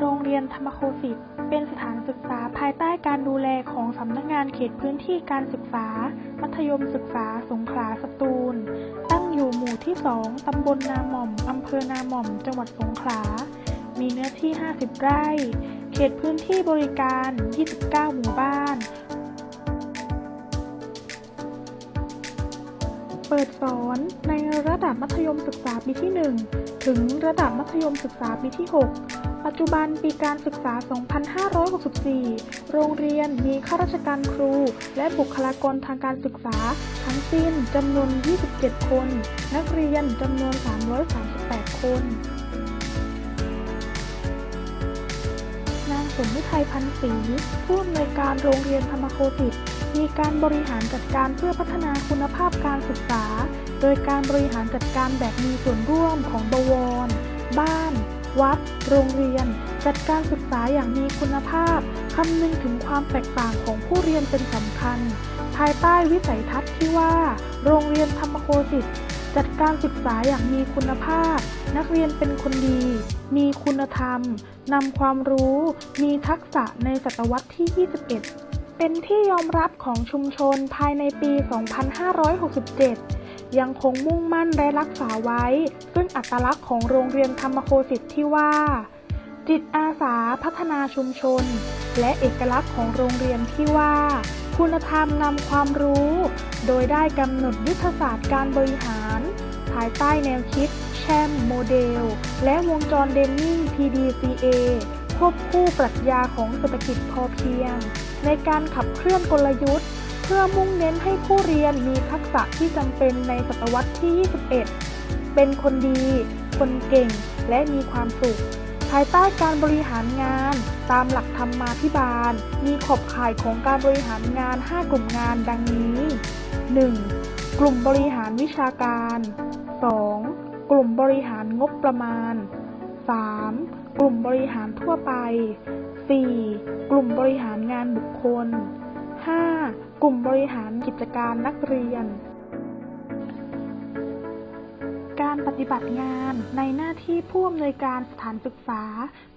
โรงเรียนธรรมโคสิตเป็นสถานศึกษาภายใต้การดูแลของสำนักงานเขตพื้นที่การศึกษา มัธยมศึกษาสงขลาสตูล ตั้งอยู่หมู่ที่ 2 ตำบลนาหม่อม อำเภอนาหม่อม จังหวัดสงขลา มีเนื้อที่ 50 ไร่ เขตพื้นที่บริการ 29 หมู่บ้าน เปิดสอนในระดับมัธยมศึกษาปีที่ 1 ถึงระดับมัธยมศึกษาปีที่ 6 ปัจจุบันปีการศึกษา 2564 โรงเรียนมีข้าราชการครู และบุคลากรทางการศึกษา ทั้งสิ้นจำนวน 27 คน นักเรียนจำนวน 338 คนนางสมฤทัยพันศรีผู้อำนวยการโรงเรียนธรรมโคสิตมีการบริหารจัดการเพื่อพัฒนาคุณภาพการศึกษา โดยการบริหารจัดการแบบมีส่วนร่วมของบวร บ้าน วัด โรงเรียน จัดการศึกษาอย่างมีคุณภาพ คำนึงถึงความแตกต่างของผู้เรียนเป็นสำคัญ ภายใต้วิสัยทัศน์ที่ว่า โรงเรียนธรรมโคสิตจัดการศึกษาอย่างมีคุณภาพ นักเรียนเป็นคนดี มีคุณธรรม นำความรู้ มีทักษะในศตวรรษที่ 21 เป็นที่ยอมรับของชุมชนภายในปี 2567 ยังคงมุ่งมั่นและรักษาไว้ ซึ่งอัตลักษณ์ของโรงเรียนธรรมโคสิตที่ว่า จิตอาสาพัฒนาชุมชน และเอกลักษณ์ของโรงเรียนที่ว่า คุณธรรมนำความรู้ โดยได้กำหนดยุทธศาสตร์การบริหาร ภายใต้แนวคิด แชมโมเดล และวงจรเดนนิง PDCA ควบคู่ปรัชญาของเศรษฐกิจพอเพียง ในการขับเคลื่อนกลยุทธ์ พื่อมุ่งเน้นให้ผู้เรียนมีทักษะที่จำเป็นในศตวรรษที่ 21 เป็นคนดี คนเก่ง และมีความสุข ภายใต้การบริหารงาน ตามหลักธรรมาภิบาล มีขอบข่ายของการบริหารงาน 5 กลุ่มงานดังนี้ 1. กลุ่มบริหารวิชาการ 2. กลุ่มบริหารงบประมาณ 3. กลุ่มบริหารทั่วไป 4. กลุ่มบริหารงานบุคคล 5. กลุ่มบริหารกิจการนักเรียน การปฏิบัติงานในหน้าที่ผู้อำนวยการสถานศึกษา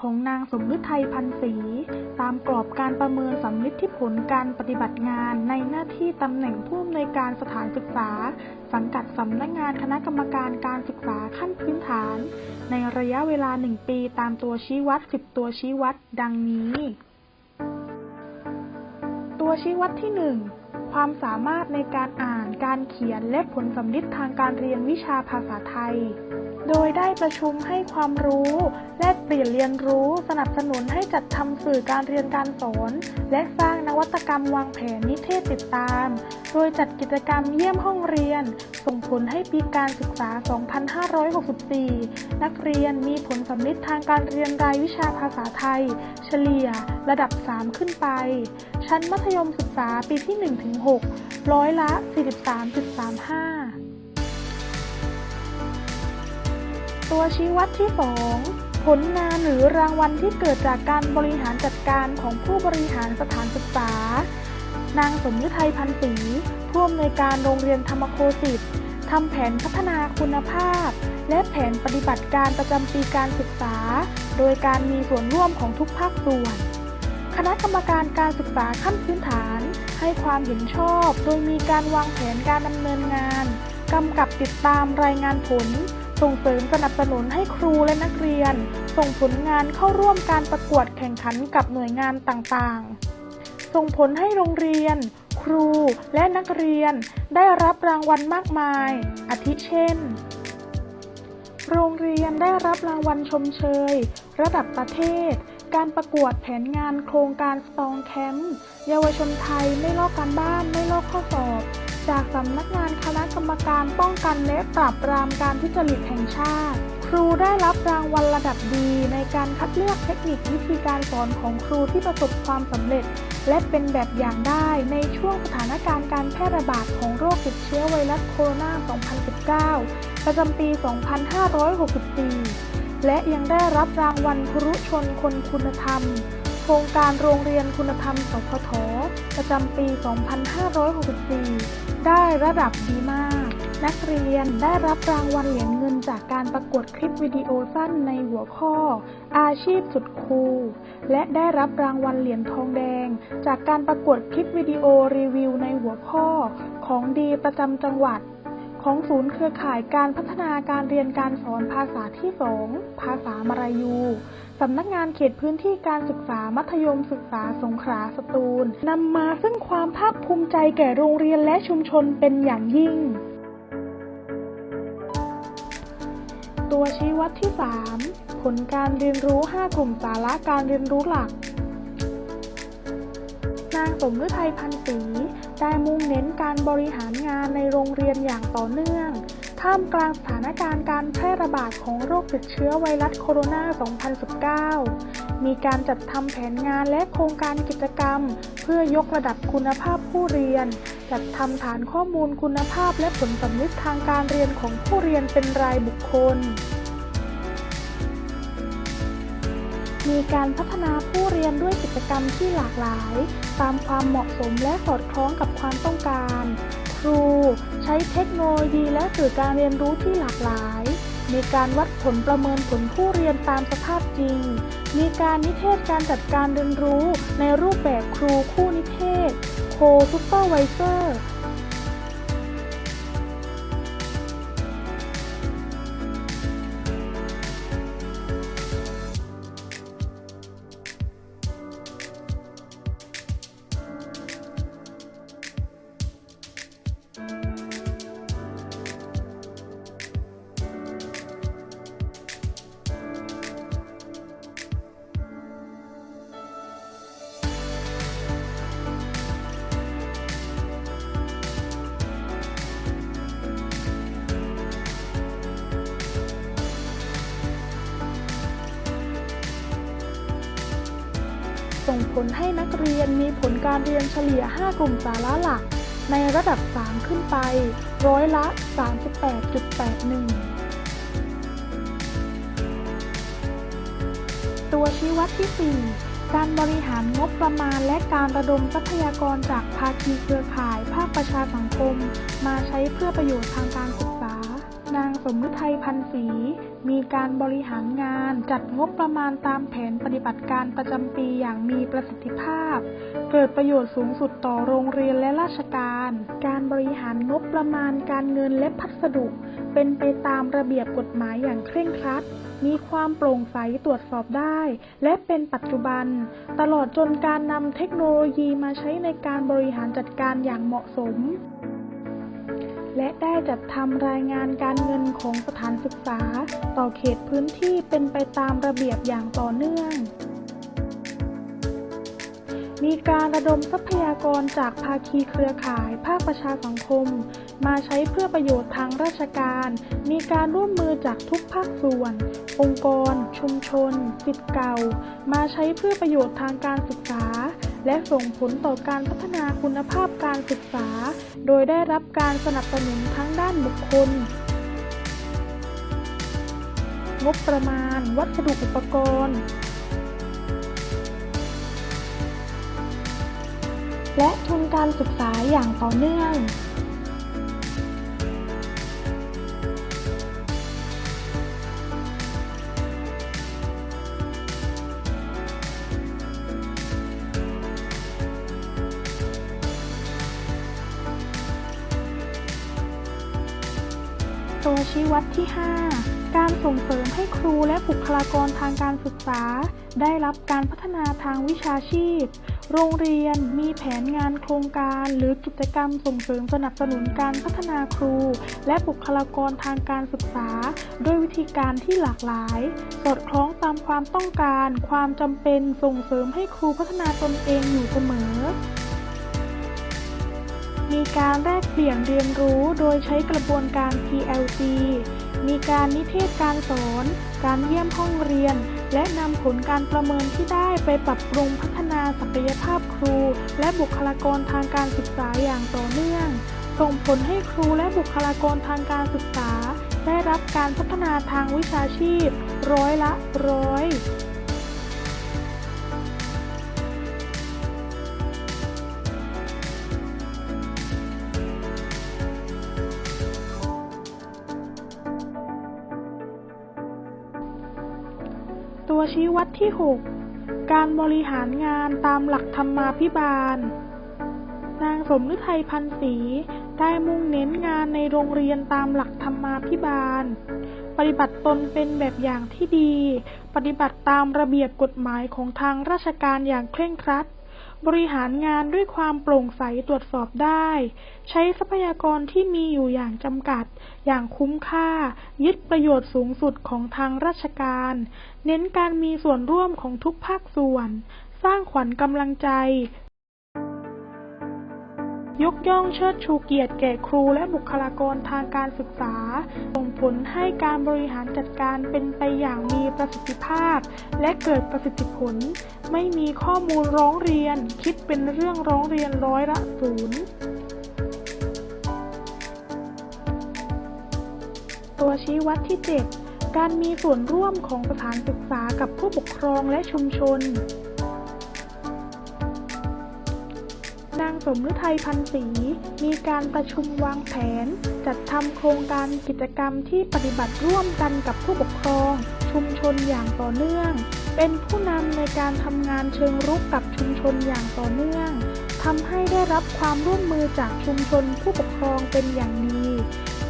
ของนางสมฤทัยพันศรีตามกรอบการประเมินสำลิดที่ผลการปฏิบัติงานในหน้าที่ตำแหน่งผู้อำนวยการสถานศึกษา สังกัดสำนักงานคณะกรรมการการศึกษาขั้นพื้นฐาน ในระยะเวลา1ปีตามตัวชี้วัด 10 ตัวชี้วัด ดังนี้ ตัวชี้วัดที่ 1 ความสามารถในการอ่าน การเขียนและผลสำลิดทางการเรียนวิชาภาษาไทย โดยได้ประชุมให้ความรู้ แลกเปลี่ยนเรียนรู้ สนับสนุนให้จัดทำสื่อการเรียนการสอน และสร้างนวัตกรรมวางแผนนิเทศติดตาม โดยจัดกิจกรรมเยี่ยมห้องเรียน ส่งผลให้ปีการศึกษา 2564 นักเรียนมีผลสำลิดทางการเรียนรายวิชาภาษาไทย เฉลี่ย ระดับ 3 ขึ้นไป ชั้นมัธยมศึกษาปีที่ 1-6 ร้อยละ 43.35 ตัวชี้วัดที่ 2 ผลงานหรือรางวัลที่เกิดจากการบริหารจัดการของผู้บริหารสถานศึกษา นางสมยุทัยพันศรีผู้อำนวยการโรงเรียนธรรมโคสิตทำแผนพัฒนาคุณภาพ และแผนปฏิบัติการประจำปีการศึกษา โดยการมีส่วนร่วมของทุกภาคส่วน คณะกรรมการการศึกษาขั้นพื้นฐาน ให้ความเห็นชอบ โดยมีการวางแผนการดำเนินงานกำกับติดตามรายงานผล ส่งเสริมสนับสนุนให้ครูและนักเรียน ส่งผลงานเข้าร่วมการประกวดแข่งขันกับหน่วยงานต่างๆ ส่งผลให้โรงเรียน ครูและนักเรียน ได้รับรางวัลมากมาย อาทิเช่น โรงเรียนได้รับรางวัลชมเชย ระดับประเทศ การประกวดแผนงานโครงการสตองแคมป์เยาวชนไทยไม่ลอกการบ้านไม่ลอกข้อสอบ จากสำนักงานคณะกรรมการป้องกันและปราบปรามการทุจริตแห่งชาติ ครูได้รับรางวัลระดับดีในการคัดเลือกเทคนิควิธีการสอนของครูที่ประสบความสำเร็จ และเป็นแบบอย่างได้ในช่วงสถานการณ์การแพร่ระบาดของโรคติดเชื้อไวรัสโคโรนา 2019 ประจำปี 2564 และยังได้รับรางวัลครุชนคนคุณธรรม โครงการโรงเรียนคุณธรรมสพทประจำปี 2564 ได้ระดับดีมาก นักเรียนได้รับรางวัลเหรียญเงินจากการประกวดคลิปวิดีโอสั้นในหัวข้อ อาชีพสุดคูลและได้รับรางวัลเหรียญทองแดง จากการประกวดคลิปวิดีโอรีวิวในหัวข้อ ของดีประจำจังหวัด ของศูนย์เครือข่ายการพัฒนาการเรียนการสอนภาษาที่สองภาษามลายู สำนักงานเขตพื้นที่การศึกษามัธยมศึกษาสงขลาสตูลนำมาซึ่งความภาคภูมิใจแก่โรงเรียนและชุมชนเป็นอย่างยิ่ง ตัวชี้วัดที่ 3 ผลการเรียนรู้ 5 กลุ่มสาระการเรียนรู้หลัก นางสมฤทัยพันศรี ได้มุ่งเน้นการบริหารงานในโรงเรียนอย่างต่อเนื่อง ท่ามกลางสถานการณ์การแพร่ระบาดของโรคติดเชื้อไวรัสโคโรนา 2019 มีการจัดทำแผนงานและโครงการกิจกรรม เพื่อยกระดับคุณภาพผู้เรียน จัดทำฐานข้อมูลคุณภาพและผลสำนึกทางการเรียนของผู้เรียนเป็นรายบุคคลมีการพัฒนาผู้เรียนด้วยกิจกรรมที่หลากหลาย ตามความเหมาะสมและสอดคล้องกับความต้องการ ครูใช้เทคโนโลยีและสื่อการเรียนรู้ที่หลากหลายมีการวัดผลประเมินผลผู้เรียนตามสภาพจริง มีการนิเทศการจัดการเรียนรู้ในรูปแบบครูคู่นิเทศ โคซูเปอร์ไวเซอร์ ลให้นักเรียนมีผลการเรียนเฉลี่ย 5 กลุ่มสาระหลัก ในระดับ 3 ขึ้นไป ร้อยละ 38.81 ตัวชี้วัดที่ 4 การบริหารงบประมาณและการระดมทรัพยากรจากภาคีเครือข่าย ภาคประชาสังคม มาใช้เพื่อประโยชน์ทางการศึกษา สมฤทัยพันศรีมีการบริหารงาน จัดงบประมาณตามแผนปฏิบัติการประจำปีอย่างมีประสิทธิภาพ เกิดประโยชน์สูงสุดต่อโรงเรียนและราชการ การบริหารงบประมาณการเงินและพัสดุ เป็นไปตามระเบียบกฎหมายอย่างเคร่งครัด มีความโปร่งใสตรวจสอบได้ และเป็นปัจจุบัน ตลอดจนการนำเทคโนโลยีมาใช้ในการบริหารจัดการอย่างเหมาะสม และได้จัดทำรายงานการเงินของสถานศึกษา ต่อเขตพื้นที่เป็นไปตามระเบียบอย่างต่อเนื่อง มีการระดมทรัพยากรจากภาคีเครือข่าย ภาคประชาสังคม มาใช้เพื่อประโยชน์ทางราชการ มีการร่วมมือจากทุกภาคส่วน องค์กร ชุมชนสิทธิ์เก่า มาใช้เพื่อประโยชน์ทางการศึกษา และส่งผลต่อการพัฒนาคุณภาพการศึกษา โดยได้รับการสนับสนุนทั้งด้านบุคคล งบประมาณ วัสดุอุปกรณ์ และทุนการศึกษาอย่างต่อเนื่อง วชี้วัดที่ 5 การส่งเสริมให้ครูและบุคลากรทางการศึกษา ได้รับการพัฒนาทางวิชาชีพ โรงเรียนมีแผนงานโครงการ หรือกิจกรรมส่งเสริมสนับสนุนการพัฒนาครู และบุคลากรทางการศึกษา ด้วยวิธีการที่หลากหลาย สอดคล้องตามความต้องการ ความจำเป็นส่งเสริมให้ครูพัฒนาตนเองอยู่เสมอ มีการแลกเปลี่ยนเรียนรู้โดยใช้กระบวนการ PLC มีการนิเทศการสอน การเยี่ยมห้องเรียน และนำผลการประเมินที่ได้ไปปรับปรุงพัฒนาศักยภาพครู และบุคลากรทางการศึกษาอย่างต่อเนื่อง ส่งผลให้ครูและบุคลากรทางการศึกษา ได้รับการพัฒนาทางวิชาชีพ ร้อยละร้อย วชี้วัดที่ 6 การบริหารงานตามหลักธรรมาภิบาล นางสมฤทัยพันศรีได้มุ่งเน้นงานในโรงเรียนตามหลักธรรมาภิบาล ปฏิบัติตนเป็นแบบอย่างที่ดี ปฏิบัติตามระเบียบกฎหมายของทางราชการอย่างเคร่งครัด บริหารงานด้วยความโปร่งใสตรวจสอบได้ ใช้ทรัพยากรที่มีอยู่อย่างจำกัด อย่างคุ้มค่า ยึดประโยชน์สูงสุดของทางราชการ เน้นการมีส่วนร่วมของทุกภาคส่วน สร้างขวัญกำลังใจ ยกย่องเชิดชูเกียรติแก่ครูและบุคลากรทางการศึกษา ส่งผลให้การบริหารจัดการเป็นไปอย่างมีประสิทธิภาพ และเกิดประสิทธิผล ไม่มีข้อมูลร้องเรียน คิดเป็นเรื่องร้องเรียนร้อยละศูนย์ตัวชี้วัดที่ 7 การมีส่วนร่วมของสถานศึกษากับผู้ปกครองและชุมชน สมฤทัยพันศรีมีการประชุมวางแผน จัดทำโครงการกิจกรรมที่ปฏิบัติร่วมกันกับผู้ปกครอง ชุมชนอย่างต่อเนื่อง เป็นผู้นำในการทำงานเชิงรุกกับชุมชนอย่างต่อเนื่องทำให้ได้รับความร่วมมือจากชุมชนผู้ปกครองเป็นอย่างดี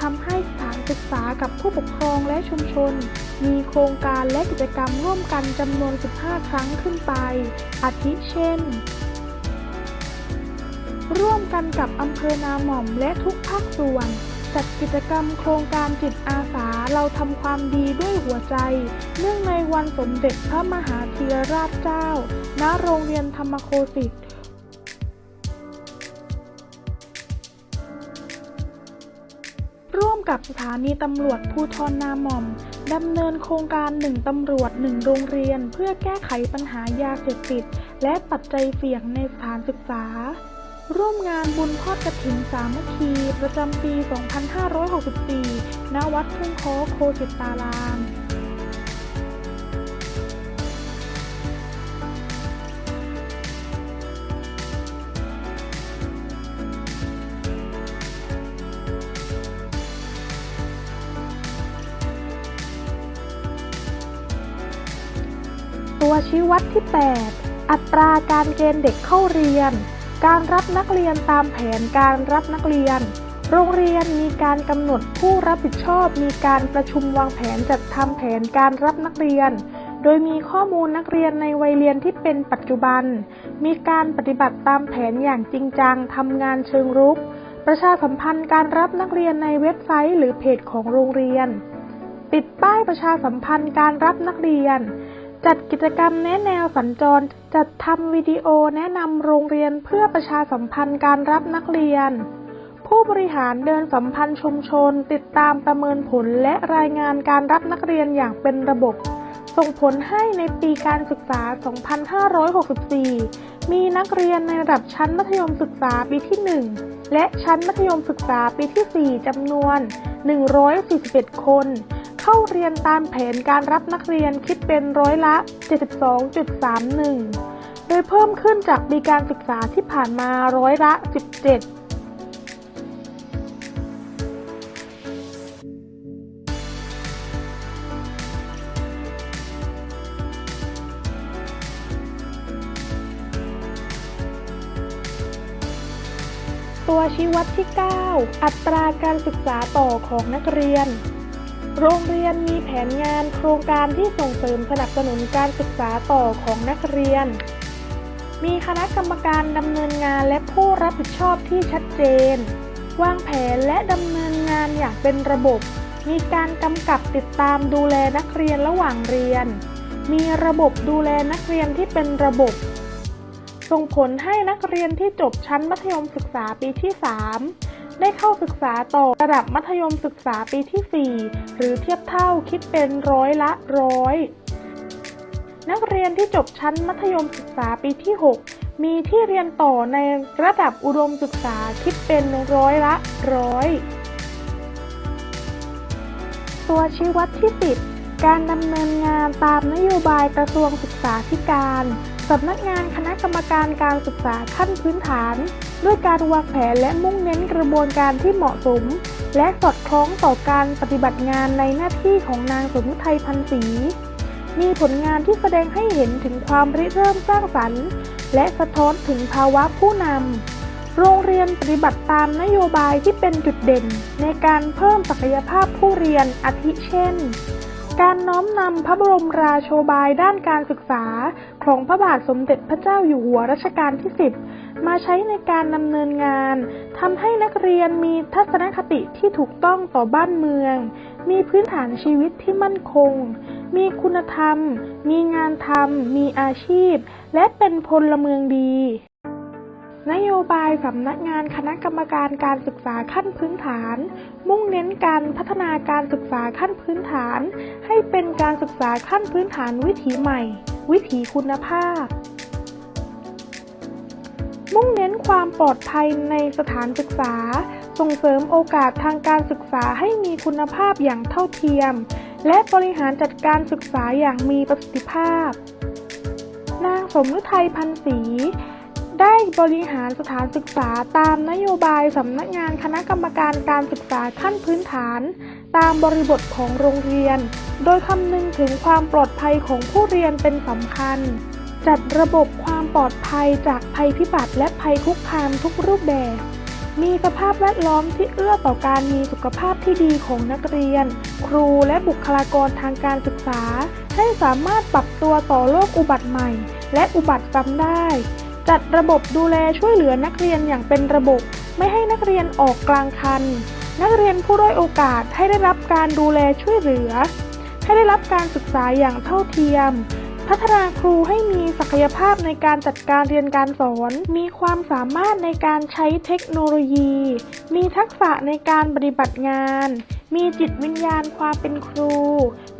ทำให้สถานศึกษากับผู้ปกครองและชุมชน มีโครงการและกิจกรรมร่วมกันจำนวน 15 ครั้งขึ้นไป อาทิเช่น ร่วมกันกับอำเภอนาหม่อมและทุกภาคส่วน จัดกิจกรรมโครงการจิตอาสาเราทำความดีด้วยหัวใจ เนื่องในวันสมเด็จพระมหาธีรราชเจ้า ณ โรงเรียนธรรมโคสิตร่วมกับสถานีตำรวจภูทรนาหม่อมดำเนินโครงการหนึ่งตำรวจหนึ่งโรงเรียน เพื่อแก้ไขปัญหายาเสพติด และปัจจัยเสี่ยงในสถานศึกษา ร่วมงานบุญทอดกฐินสามัคคี ประจำปี 2564 ณ วัดทุ่งคอโคสิตาราม ตัวชี้วัดที่ 8 อัตราการเกณฑ์เด็กเข้าเรียน การรับนักเรียนตามแผนการรับนักเรียน โรงเรียนมีการกำหนดผู้รับผิดชอบ มีการประชุมวางแผนจัดทำแผนการรับนักเรียน โดยมีข้อมูลนักเรียนในวัยเรียนที่เป็นปัจจุบัน มีการปฏิบัติตามแผนอย่างจริงจังทำงานเชิงรุก ประชาสัมพันธ์การรับนักเรียนในเว็บไซต์ หรือเพจของโรงเรียน ติดป้ายประชาสัมพันธ์การรับนักเรียน จัดกิจกรรมแนะแนวสัญจร จัดทำวิดีโอแนะนำโรงเรียนเพื่อประชาสัมพันธ์การรับนักเรียน ผู้บริหารเดินสัมพันธ์ชุมชน ติดตามประเมินผลและรายงานการรับนักเรียนอย่างเป็นระบบ ส่งผลให้ในปีการศึกษา 2564 มีนักเรียนในระดับชั้นมัธยมศึกษาปีที่ 1 และชั้นมัธยมศึกษาปีที่ 4จำนวน 141 คน เข้าเรียนตามแผนการรับนักเรียนคิดเป็นร้อยละ 72.31 โดยเพิ่มขึ้นจากปีการศึกษาที่ผ่านมาร้อยละ 17ตัวชี้วัดที่ 9 อัตราการศึกษาต่อของนักเรียน โรงเรียนมีแผนงานโครงการที่ส่งเสริมสนับสนุนการศึกษาต่อของนักเรียน มีคณะกรรมการดำเนินงานและผู้รับผิดชอบที่ชัดเจน วางแผนและดำเนินงานอย่างเป็นระบบ มีการกำกับติดตามดูแลนักเรียนระหว่างเรียน มีระบบดูแลนักเรียนที่เป็นระบบ ส่งผลให้นักเรียนที่จบชั้นมัธยมศึกษาปีที่ 3 ได้เข้าศึกษาต่อระดับมัธยมศึกษาปีที่ 4 หรือเทียบเท่าคิดเป็นร้อยละร้อย นักเรียนที่จบชั้นมัธยมศึกษาปีที่ 6 มีที่เรียนต่อในระดับอุดมศึกษาคิดเป็นร้อยละร้อย ตัวชี้วัดที่ 10 การดำเนินงานตามนโยบายกระทรวงศึกษาธิการ สำนักงานคณะกรรมการการศึกษาขั้นพื้นฐาน ด้วยการวางแผนและมุ่งเน้นกระบวนการที่เหมาะสม และสอดคล้องต่อการปฏิบัติงานในหน้าที่ของนางสมฤทัยพันศรีมีผลงานที่แสดงให้เห็นถึงความริเริ่มสร้างสรรค์ และสะท้อนถึงภาวะผู้นำ โรงเรียนปฏิบัติตามนโยบายที่เป็นจุดเด่น ในการเพิ่มศักยภาพผู้เรียนอาทิเช่น การน้อมนำพระบรมราโชบายด้านการศึกษา ของพระบาทสมเด็จพระเจ้าอยู่หัวรัชกาลที่ 10 มาใช้ในการดำเนินงานทำให้นักเรียนมีทัศนคติที่ถูกต้องต่อบ้านเมือง มีพื้นฐานชีวิตที่มั่นคง มีคุณธรรม มีงานทำมีอาชีพ และเป็นพลเมืองดี นโยบายสำนักงานคณะกรรมการการศึกษาขั้นพื้นฐาน มุ่งเน้นการพัฒนาการศึกษาขั้นพื้นฐาน ให้เป็นการศึกษาขั้นพื้นฐานวิถีใหม่ วิถีคุณภาพ มุ่งเน้นความปลอดภัยในสถานศึกษา ส่งเสริมโอกาสทางการศึกษาให้มีคุณภาพอย่างเท่าเทียม และบริหารจัดการศึกษาอย่างมีประสิทธิภาพ นางสมฤทัยพันศรี ได้บริหารสถานศึกษาตามนโยบายสำนักงานคณะกรรมการการศึกษาขั้นพื้นฐาน ตามบริบทของโรงเรียน โดยคำนึงถึงความปลอดภัยของผู้เรียนเป็นสำคัญ จัดระบบความปลอดภัยจากภัยพิบัติและภัยคุกคามทุกรูปแบบ มีสภาพแวดล้อมที่เอื้อต่อการมีสุขภาพที่ดีของนักเรียน ครูและบุคลากรทางการศึกษา ให้สามารถปรับตัวต่อโรคอุบัติใหม่ และอุบัติซ้ำได้ จัดระบบดูแลช่วยเหลือนักเรียนอย่างเป็นระบบ ไม่ให้นักเรียนออกกลางคัน นักเรียนผู้ด้อยโอกาสให้ได้รับการดูแลช่วยเหลือ ให้ได้รับการศึกษาอย่างเท่าเทียม พัฒนาครูให้มีศักยภาพในการจัดการเรียนการสอน มีความสามารถในการใช้เทคโนโลยี มีทักษะในการปฏิบัติงาน มีจิตวิญญาณความเป็นครู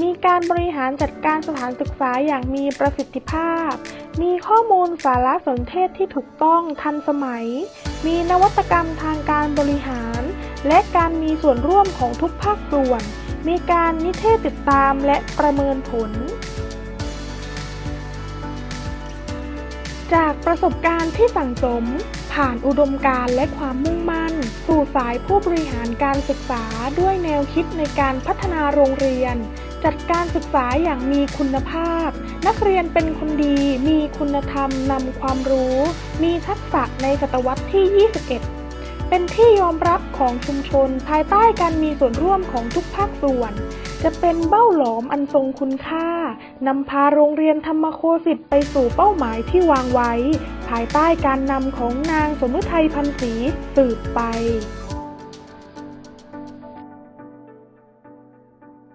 มีการบริหารจัดการสถานศึกษาอย่างมีประสิทธิภาพ มีข้อมูลสารสนเทศที่ถูกต้องทันสมัย มีนวัตกรรมทางการบริหาร และการมีส่วนร่วมของทุกภาคส่วน มีการนิเทศติดตามและประเมินผล จากประสบการณ์ที่สั่งสม ผ่านอุดมการณ์และความมุ่งมั่น สู่สายผู้บริหารการศึกษาด้วยแนวคิดในการพัฒนาโรงเรียน จัดการศึกษาอย่างมีคุณภาพ นักเรียนเป็นคนดี มีคุณธรรมนำความรู้ มีทักษะในศตวรรษที่ 21 เป็นที่ยอมรับของชุมชน ภายใต้การมีส่วนร่วมของทุกภาคส่วน จะเป็นเบ้าหลอมอันทรงคุณค่านำพาโรงเรียนธรรมโคสิทธิ์ไปสู่เป้าหมายที่วางไว้ ภายใต้การนำของนางสมฤทัยพันศรีสืบไป